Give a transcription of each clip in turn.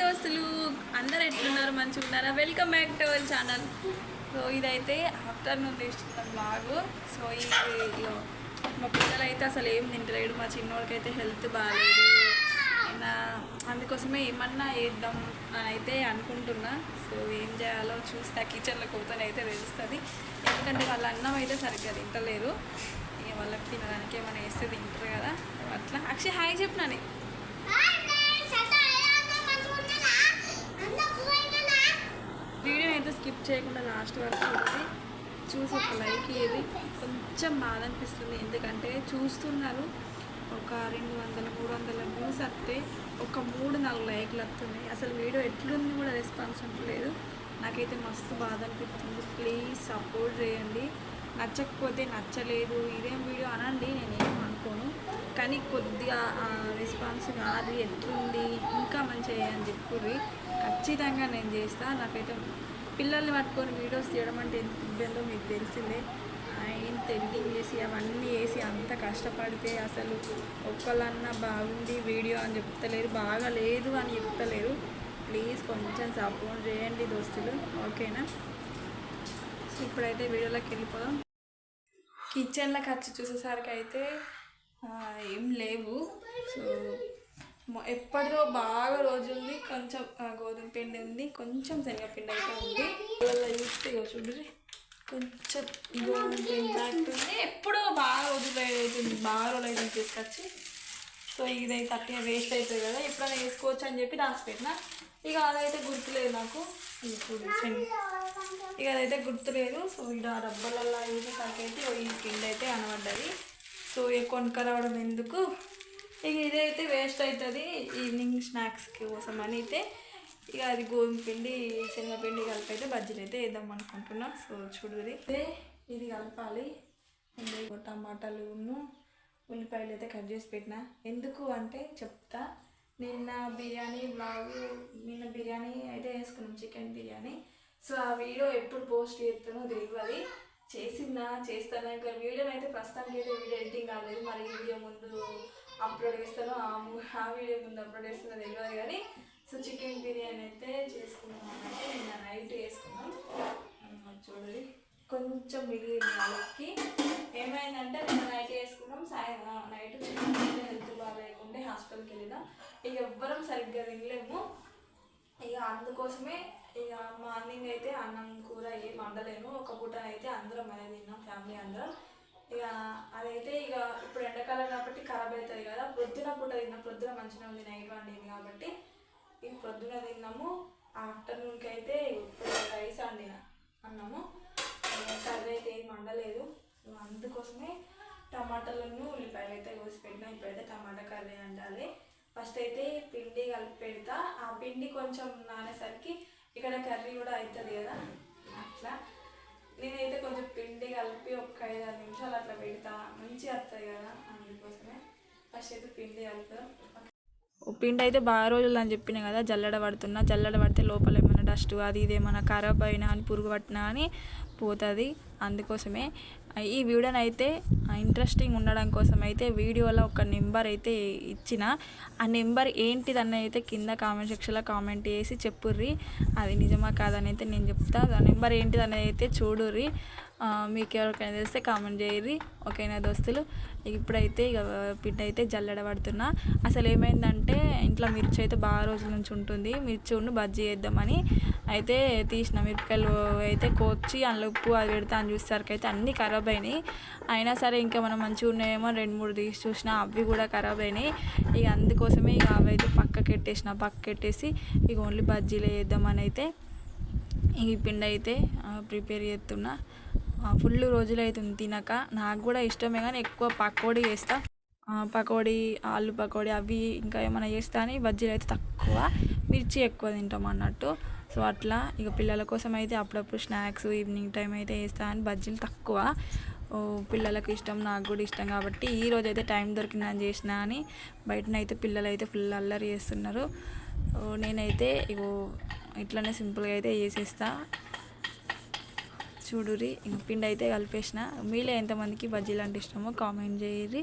దోస్తులు అందరు ఎట్లున్నారు? మంచిగా ఉన్నారా welcome back to our channel so ఇదైతే ఆఫ్టర్నూన్ తీస్తున్న బాగు సో ఇది మా పిల్లలు అయితే అసలు ఏం తింటలేడు మా చిన్నోడికి అయితే హెల్త్ బాగాలేదు నా అందుకోసమే ఏమన్నా వేద్దాం అని అయితే అనుకుంటున్నా. సో ఏం చేయాలో చూస్తే. కిచెన్లో కూతని అయితే తెలుస్తుంది. ఎందుకంటే వాళ్ళ అన్నం అయితే సరిగ్గా తింటలేరు. వాళ్ళకి తినడానికి ఏమైనా వేస్తే తింటారు కదా. అట్లా. అక్షయ్ హాయ్ చెప్పినాని వీడియో అయితే స్కిప్ చేయకుండా లాస్ట్ వరకు చూసి చూసి ఒక లైక్ ఇయ్యేది కొంచెం బాధ అనిపిస్తుంది ఎందుకంటే చూస్తున్నారు ఒక రెండు వందల మూడు వందల వ్యూస్ వస్తే ఒక మూడు నాలుగు లైక్లు వస్తున్నాయి. అసలు వీడియో ఎట్లుంది కూడా రెస్పాన్స్ ఉండలేదు. నాకైతే మస్తు బాధ అనిపిస్తుంది ప్లీజ్ సపోర్ట్ చేయండి. నచ్చకపోతే నచ్చలేదు ఇదేం వీడియో అనండి నేనేం అనుకోను. కానీ కొద్దిగా రెస్పాన్స్ కాదు ఎట్లుంది ఇంకా మంచిగా అని చెప్పుర్రి. ఖచ్చితంగా నేను చేస్తా. నాకైతే పిల్లల్ని పట్టుకొని వీడియోస్ తీయడం అంటే ఎంత ఇబ్బందో మీకు తెలిసిందే. ఆయన ఎడిటింగ్ చేసి అవన్నీ వేసి అంత కష్టపడితే అసలు ఒక్కళ్ళన్నా బాగుంది వీడియో అని చెప్తలేరు బాగా లేదు అని చెప్తలేరు. ప్లీజ్ కొంచెం సపోర్ట్ చేయండి దోస్తులు ఓకేనా? సో ఇప్పుడైతే వీడియోలోకి వెళ్ళిపోదాం. కిచెన్లో ఖర్చు చూసేసరికి అయితే ఏం లేవు. సో ఎప్పటిదో బాగా రోజు ఉంది. కొంచెం గోధుమ పిండి ఉంది. కొంచెం శనగపిండి అయితే ఉంది. చూస్తే చూడండి కొంచెం గోధుమ పిండి ఎప్పుడో బాగా రోజులు అవుతుంది బాగా రోజులు అవుతుంది తీసుకొచ్చి. సో ఇదైతే అట్టే వేస్ట్ అవుతుంది కదా. ఎప్పుడైనా వేసుకోవచ్చు అని చెప్పి దాచిపెట్టిన ఇక అదైతే గుర్తులేదు నాకు. ఇప్పుడు ఇక అదైతే గుర్తులేదు. సో ఇక రబ్బర్లలో వేసేసరికి అయితే ఈ కింద అయితే కనబడ్డది సో ఇక కొనుక్కరావడం ఎందుకు? ఇక ఇదైతే వేస్ట్ అవుతుంది ఈవినింగ్ స్నాక్స్కి కోసం అని అయితే ఇక అది గోధుమ పిండి శనగపిండి కలిపి అయితే బజ్జీలు అయితే వేద్దాం అనుకుంటున్నా. సో చూడుది ఇది కలపాలి. టమాటాలు ఉల్లిపాయలు అయితే కట్ చేసి పెట్టిన. ఎందుకు అంటే చెప్తా. నిన్న బిర్యానీ బ్లాగ్ నిన్న బిర్యానీ అయితే వేసుకున్నాం చికెన్ బిర్యానీ. సో ఆ వీడియో ఎప్పుడు పోస్ట్ చేస్తానో తెలియదు చేసిందా? చేస్తానా? ఇంకా వీడియో అయితే ప్రస్తుతానికి అయితే వీడియో ఎడిటింగ్ కాలేదు. మరి వీడియో ముందు అప్లోడ్ చేస్తానో ఆ ఆ వీడియో ముందు అప్లోడ్ చేస్తానో తెలియదు కానీ సో చికెన్ బిర్యానీ అయితే చేసుకున్నాం అంటే నిన్న నైట్ వేసుకున్నాం చూడండి కొంచెం మిగిలిన వాళ్ళకి. ఏమైందంటే నిన్న నైట్ వేసుకున్నాం సాయంత్రం నైట్ హెల్త్ బాగాలేకుంటే హాస్పిటల్కి వెళ్ళినాం ఇక ఎవ్వరం సరిగ్గా తినలేము. ఇక అందుకోసమే ఇక మార్నింగ్ అయితే అన్నం కూర ఏం వండలేను ఒక పూట అయితే అందరం అదే తిన్నాం ఫ్యామిలీ అందరం. ఇక అదైతే ఇక ఇప్పుడు ఎండాకాలం కాబట్టి ఖరాబ్ అవుతుంది కదా. ప్రొద్దున పూట తిన్నాం ప్రొద్దున మంచిగా ఉంది నైట్ వండింది కాబట్టి ఇక ప్రొద్దున తిన్నాము. ఆఫ్టర్నూన్కి అయితే ఇప్పుడు రైస్ వండిన అన్నము. కర్రీ అయితే ఏం వండలేదు. అందుకోసమే టమాటాలను ఉల్లిపాయలు అయితే కోసి పెట్టినా. ఇప్పుడైతే టమాటా కర్రీ వండాలి. ఫస్ట్ అయితే పిండి కలిపి పెడతా. ఆ పిండి కొంచెం నానేసరికి ఇక్కడ కర్రీ కూడా అవుతుంది కదా అట్లా. నేనైతే కొంచెం పిండి కలిపి ఒక ఐదు ఆరు నిమిషాలు అట్లా పెడతా. మంచిగా వస్తుంది కదా అందుకోసమే ఫస్ట్ అయితే పిండి కలుపుదాం. పిండి అయితే బాగా రోజులు అని చెప్పిన కదా జల్లడ పడుతున్నా. జల్లడ పడితే లోపల ఏమైనా డస్ట్ అది ఇది ఏమైనా ఖరాబ్ అయినా అని పురుగు పట్టినా అని పోతుంది. అందుకోసమే ఈ వీడియోని అయితే ఇంట్రెస్టింగ్ ఉండడం కోసం అయితే వీడియోలో ఒక నెంబర్ అయితే ఇచ్చిన. ఆ నెంబర్ ఏంటిదని అయితే కింద కామెంట్ సెక్షన్లో కామెంట్ చేసి చెప్పుర్రి. అది నిజమా కాదని అయితే నేను చెప్తా. ఆ నెంబర్ ఏంటిదని అయితే చూడుర్రి. మీకు ఎవరికైనా తెలిస్తే కామెంట్ చేయరు ఓకేనా దోస్తులు? ఇప్పుడైతే ఇక పిండి అయితే జల్లెడ పడుతున్నా అసలు ఏమైందంటే ఇంట్లో మిర్చి అయితే బాగా రోజుల నుంచి ఉంటుంది. మిర్చి ఉండి బజ్జీ చేద్దామని అయితే తీసిన. మిరపకాయలు అయితే కోచి అందులో ఉప్పు అది పెడితే అని చూసేసరికి అయితే అన్నీ ఖరాబ్ అయినాయి. అయినా సరే ఇంకా మనం మంచిగా ఉన్నాయేమో రెండు మూడు తీసి చూసినా అవి కూడా ఖరాబ్ అయినాయి. ఇక అందుకోసమే ఇక అవి అయితే పక్కకి పెట్టేసిన. పక్కకి పెట్టేసి ఇక ఓన్లీ బజ్జీలు వేద్దామని అయితే ఈ పిండి అయితే ప్రిపేర్ చేస్తున్నా. ఫుల్ రోజులు అవుతుంది తినక. నాకు కూడా ఇష్టమే కానీ ఎక్కువ పకోడీ చేస్తా. పకోడీ ఆలు పకోడీ అవి ఇంకా ఏమైనా చేస్తా అని బజ్జీలు అయితే తక్కువ. మిర్చి ఎక్కువ తింటాం అన్నట్టు. సో అట్లా ఇక పిల్లల కోసం అయితే అప్పుడప్పుడు స్నాక్స్ ఈవినింగ్ టైం అయితే వేస్తా అని బజ్జీలు తక్కువ. పిల్లలకు ఇష్టం నాకు కూడా ఇష్టం కాబట్టి ఈ రోజు అయితే టైం దొరికిందని చేసిన అని బయటనైతే పిల్లలు అయితే ఫుల్ అల్లరి చేస్తున్నారు. నేనైతే ఇగో ఇట్లనే సింపుల్గా అయితే చేసేస్తాను చూడురి పిండి అయితే కలిపేసిన. మీలో ఎంతమందికి బజ్జీలు అంటే ఇష్టమో కామెంట్ చేయరి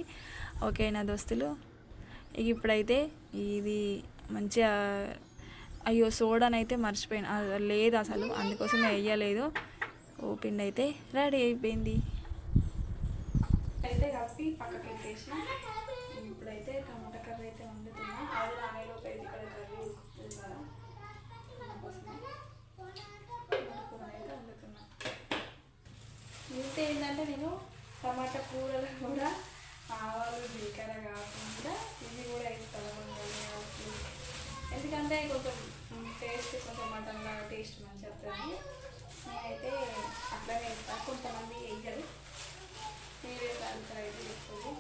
ఓకేనా దోస్తులు? ఇక ఇప్పుడైతే ఇది మంచిగా అయ్యో సోడానైతే మర్చిపోయిన. లేదు అసలు. అందుకోసం వేయలేదు ఓ పిండి అయితే రెడీ అయిపోయింది. అయితే కప్పి పక్కకి పెట్టేసిన. ఇప్పుడైతే టమాటా కర్రీ అయితే వండుతున్నా. అది నానేలోపు అయితే ఇక్కడ కర్రీ ఉడుకుతుంది కదా అందుకోసమే కూర అయితే వండుతున్నా ఇంతే ఏంటంటే నేను టమాటా కూరలో కూడా ఆవాలు జీలకర్ర కాకుండా ఇవి కూడా వేస్తాను. కొంచెం ఎందుకంటే కొంచెం టేస్ట్ కొంచెం మటన్ లాగా టేస్ట్ మంచిగా వస్తుంది. నేనైతే అట్లానే వేస్తాను కొంతమంది వేయరు. మీరే దాంట్లో అయితే చెప్తుంది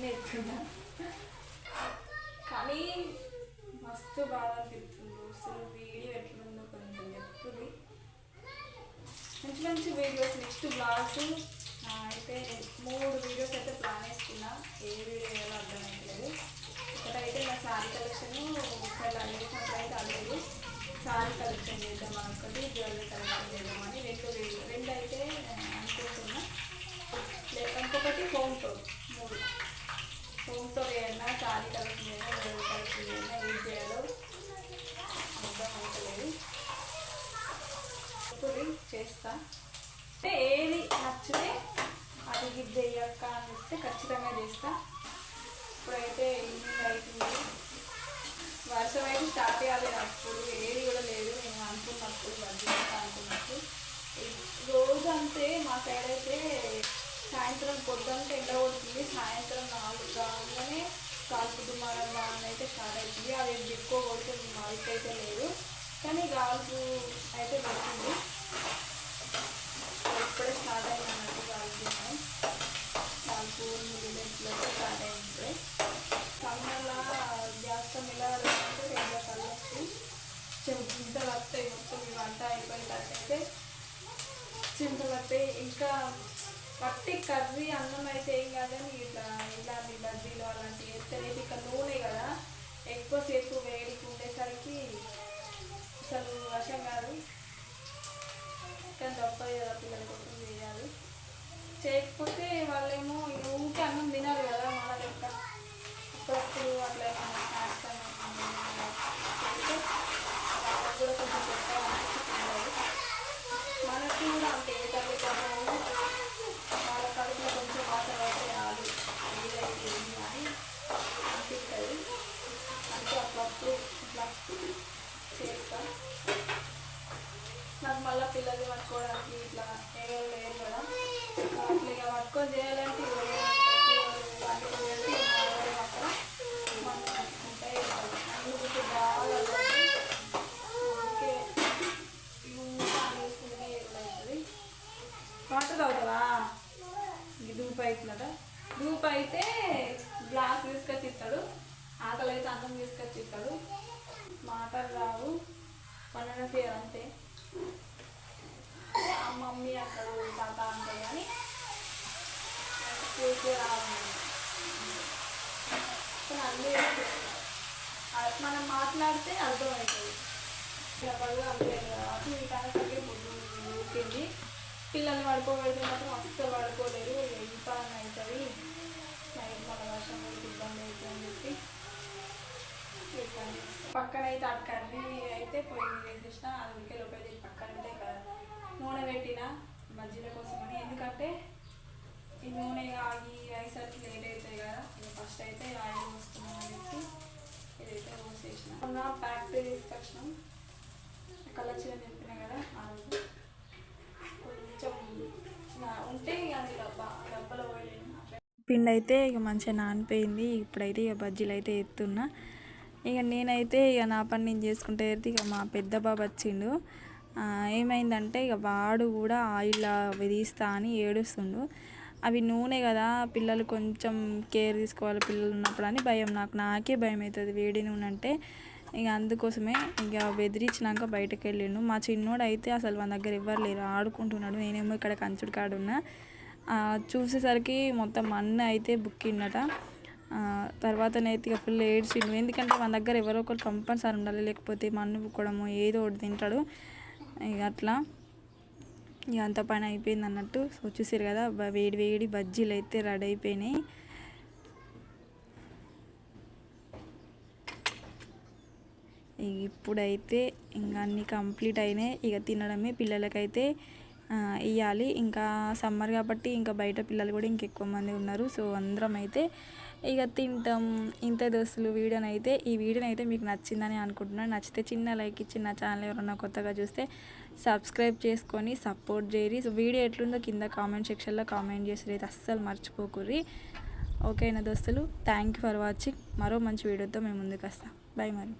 నేర్చుకున్నా కానీ మస్తు బాగా మంచి వీడియోస్ నెక్స్ట్ బ్లాగ్స్ అయితే మూడు వీడియోస్ అయితే ప్లాన్ వేసుకున్నా ఏ వీడియో వేయాలో అర్థమవుతలేదు ఒకటైతే నా శారీ కలెక్షన్ ఒకసారి అడిగినప్పుడు అయితే అడగదు శారీ కలెక్షన్ చేద్దాం మనకు జ్యువెలరీ కలెక్షన్ చేద్దామని రెండు వీడియో రెండు అయితే అనుకుంటున్నా లే- ఇంకొకటి హోమ్ టూర్ మూడు హోమ్ టూర్ ఏదైనా సారీ కలెక్షన్ చేయాలి జ్యువెలరీ కలెక్షన్ చేయాలి ఏం చేయాలో అర్థం అవుతలేదు ఇప్పుడు చేస్తా అంటే ఏది నచ్చితే అది చేయక్క అని చెప్తే ఖచ్చితంగా చేస్తా. ఇప్పుడైతే ఈవినింగ్ అవుతుంది వర్షం అయితే స్టార్ట్ కాలేదు అప్పుడు ఏది కూడా లేదు. నేను అనుకున్నప్పుడు బడ్జెట్ అనుకున్నప్పుడు. రోజు అంతే మా సైడ్ అయితే సాయంత్రం పొద్దుంటే ఎండ కొడుతుంది. సాయంత్రం నాలుగు కాగానే కాలు కుటుంబాల అయితే స్టార్ట్ అవుతుంది. అది ఎక్కువ కొడుతుంది. మా అయితే లేదు. కానీ గాల్పు అయితే పడుతుంది ఇప్పుడే స్టార్ట్ అయింది అన్నట్టు గాల్పు గాల్పు మిలిమెంట్లో స్టార్ట్ అయింది ఇప్పుడే సమ్మర్లో గ్యాస్ ఇలా అంటే రెండు కళ్ళు వచ్చి చింతలు వస్తాయి మొత్తం ఈ వంట అయిపోయేటట్టయితే చింతలు ఇంకా పట్టి కర్రీ అన్నం అయితే ఏం కాదని ఇట్లా ఇలాంటి బజ్జీలు అలాంటివి వేస్తే రేపు ఇక నూనె కదా. ఎక్కువసేపు వేడికి ఉండేసరికి అసలు వర్షం కాదు. కానీ తప్పదు కదా పిల్లల కోసం చేయాలి. చేయకపోతే వాళ్ళేమో ఇక ఊరికే అన్నం తినాలి కదా మన లెక్క అప్పుడప్పుడు అట్లా ఏమైనా స్నాక్స్ చేస్తే వాళ్ళకి కూడా కొంచెం పెట్టాలనిపిస్తుంది మనకు కూడా అంతే ఏ తల్లి కొన్నాము వాళ్ళ కడుపులో కొంచెం వాటర్ అయితే రాదు ఏదైతే ఏంది అని అనిపిస్తుంది అంటే అప్పుడప్పుడు ఇట్లా చేస్తా పిల్లలు పట్టుకోవడానికి ఇట్లా ఎవరు లేదు కదా అట్లా ఇక పట్టుకొని చేయాలంటే మాత్రం బాగా అవుతుంది వాటర్ అవుతావా ఇది ధూప అవుతుందట దూప అయితే గ్లాస్ తీసుకొచ్చి ఇస్తాడు. ఆకలి అయితే అన్నం తీసుకొచ్చి ఇస్తాడు. మాటలు రావు. పన్నెండు పేరు అంతే. మమ్మీ అక్కడ తాత అంటే కానీ రావాలి రావు అన్నీ మనం మాట్లాడితే అర్థమవుతుంది చెప్పగా అర్థమైంది కాబట్టి ఈ కనసరికి పొద్దు ఊరికింది పిల్లల్ని పడుకోబెడితే మాత్రం అస్సలు పడుకోలేదు ఎంత అవుతుంది నైట్ మన వర్షం కూడా ఇబ్బంది అవుతుంది అని చెప్పి పక్కనైతే పక్కన అయితే ఆ కర్రీ అయితే పొయ్యి వేసేసిన అది ఉడికే లోపల చేసి పక్కన అయితే ఇక నూనె పెట్టిన మజ్జిగ కోసమని ఎందుకంటే ఈ నూనె ఆగి అయ్యేసరికి లేట్ అవుతాయి కదా ఫస్ట్ అయితే ఆయిల్ పోసుకున్నాం అనేసి చెప్పి ఇదైతే పోసేసిన. ప్యాక్ ఫ్యాక్టరీ తీసుకొచ్చినాం. కలర్ చీర కదా ఆ కొంచెం ఉంటే అది డబ్బా ఆ డబ్బాలో పోయలేను పిండి అయితే ఇక మంచిగా నానిపోయింది. ఇప్పుడైతే ఇక బజ్జీలు అయితే ఎత్తున్నా. ఇక నేనైతే ఇక నా పని నేను చేసుకుంటే అయితే ఇక మా పెద్ద బాబు వచ్చిండు. ఏమైందంటే ఇక వాడు కూడా ఆయిల్ అవి తీస్తా అని ఏడుస్తుండు. అవి నూనె కదా పిల్లలు కొంచెం కేర్ తీసుకోవాలి పిల్లలు ఉన్నప్పుడు అని భయం. నాకు నాకే భయం అవుతుంది వేడి నూనె అంటే. ఇక అందుకోసమే ఇక బెదిరించినాక బయటకు వెళ్ళిండు. మా చిన్నోడు అయితే అసలు మన దగ్గర ఎవ్వరు లేరు. ఆడుకుంటున్నాడు. నేనేమో ఇక్కడ కంచుడు కాడున్నా చూసేసరికి మొత్తం అన్న అయితే బుక్కిండట ఆ, తర్వాతనైతే ఇక ఫుల్ ఏడ్చిండు. ఎందుకంటే మన దగ్గర ఎవరో ఒకరు కంపల్సరీ ఉండాలి. లేకపోతే మన్ను బుక్కడము ఏదో ఒకటి తింటాడు. ఇక అట్లా. ఇక అంత పని అయిపోయింది అన్నట్టు సో చూసారు కదా వేడి వేడి బజ్జీలు అయితే రెడీ అయిపోయినాయి. ఇప్పుడైతే ఇంకా అన్నీ కంప్లీట్ అయినాయి. ఇక తినడమే పిల్లలకైతే ఇవ్వాలి ఇంకా సమ్మర్ కాబట్టి ఇంకా బయట పిల్లలు కూడా ఇంకెక్కువ మంది ఉన్నారు. సో అందరం అయితే ఇక తింటాం. ఇంత దోస్తులు వీడియోని అయితే ఈ వీడియోని అయితే మీకు నచ్చిందని అనుకుంటున్నాను. నచ్చితే చిన్న లైక్ ఇచ్చి నా ఛానల్ ఎవరన్నా కొత్తగా చూస్తే సబ్స్క్రైబ్ చేసుకొని సపోర్ట్ చేయరి సో వీడియో ఎట్లుందో కింద కామెంట్ సెక్షన్లో కామెంట్ చేసి అయితే అస్సలు మర్చిపోకుర్రి. ఓకేనా దోస్తులు? Thank you for watching. మరో మంచి వీడియోతో మేము ముందుకు వస్తాం. బాయ్ మరి.